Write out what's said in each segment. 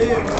Yeah.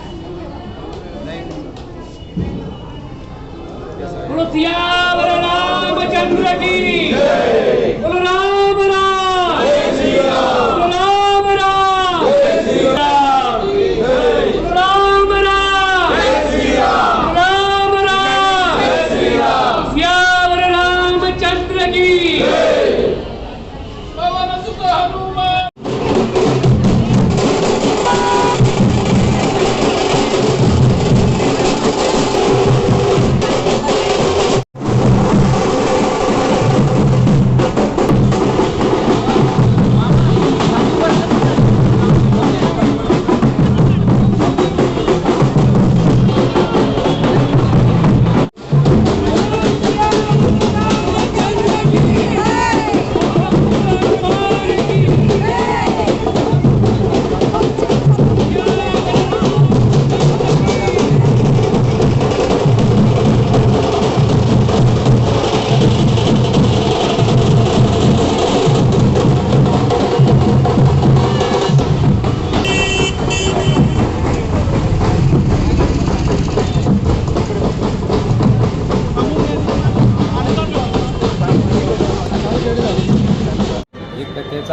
Rociada.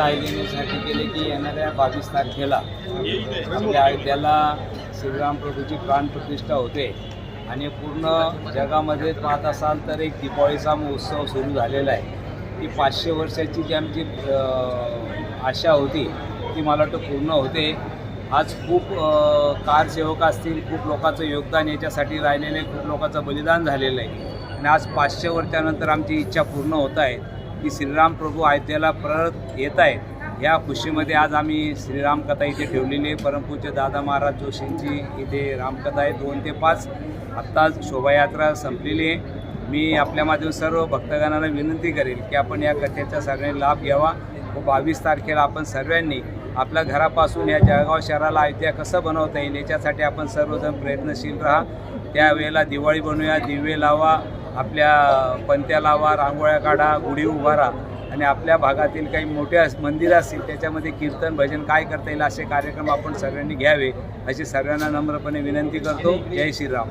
ही कथेचं आयोजन केले की येणाऱ्या बावीस तारखेला आपल्या अयोध्याला श्रीराम प्रभूची प्राणप्रतिष्ठा होते. आणि पूर्ण जगामध्ये पाहत असाल तर एक दिपावळीचा महोत्सव सुरू झालेला आहे. ती पाचशे वर्षाची जी आमची आशा होती ती मला वाटतं पूर्ण होते. आज खूप कारसेवक असतील खूप लोकांचं योगदान याच्यासाठी राहिलेलं आहे खूप लोकांचं बलिदान झालेलं आहे. आणि आज पाचशे वर्षानंतर आमची इच्छा पूर्ण होत आहे. की श्रीराम प्रभू अयोध्येला परत येत आहेत. या खुशीमध्ये आज आम्ही श्रीराम कथा इथे ठेवलेली आहे. परमपूज्य दादा महाराज जोशींची इथे रामकथा आहे. दोन ते पाच आत्ताच शोभायात्रा संपलेली आहे. मी आपल्या माध्यम सर्व भक्तगणांना विनंती करेल की आपण या कथेचा सगळ्यांनी लाभ घ्यावा. व बावीस तारखेला आपण सर्वांनी आपल्या घरापासून या जळगाव शहराला अयोध्या कसं बनवता येईल याच्यासाठी आपण सर्वजण प्रयत्नशील राहा. त्यावेळेला दिवाळी बनवूया दिवे लावा आपल्या पंत्या लावा रांगोळ्या काढा गुढी उभारा आणि आपल्या भागातील काही मोठे मंदिर असतील त्याच्यामध्ये कीर्तन भजन काय करता येईल असे कार्यक्रम आपण सगळ्यांनी घ्यावे अशी सर्वांना नम्रपणे विनंती करतो. जय श्रीराम.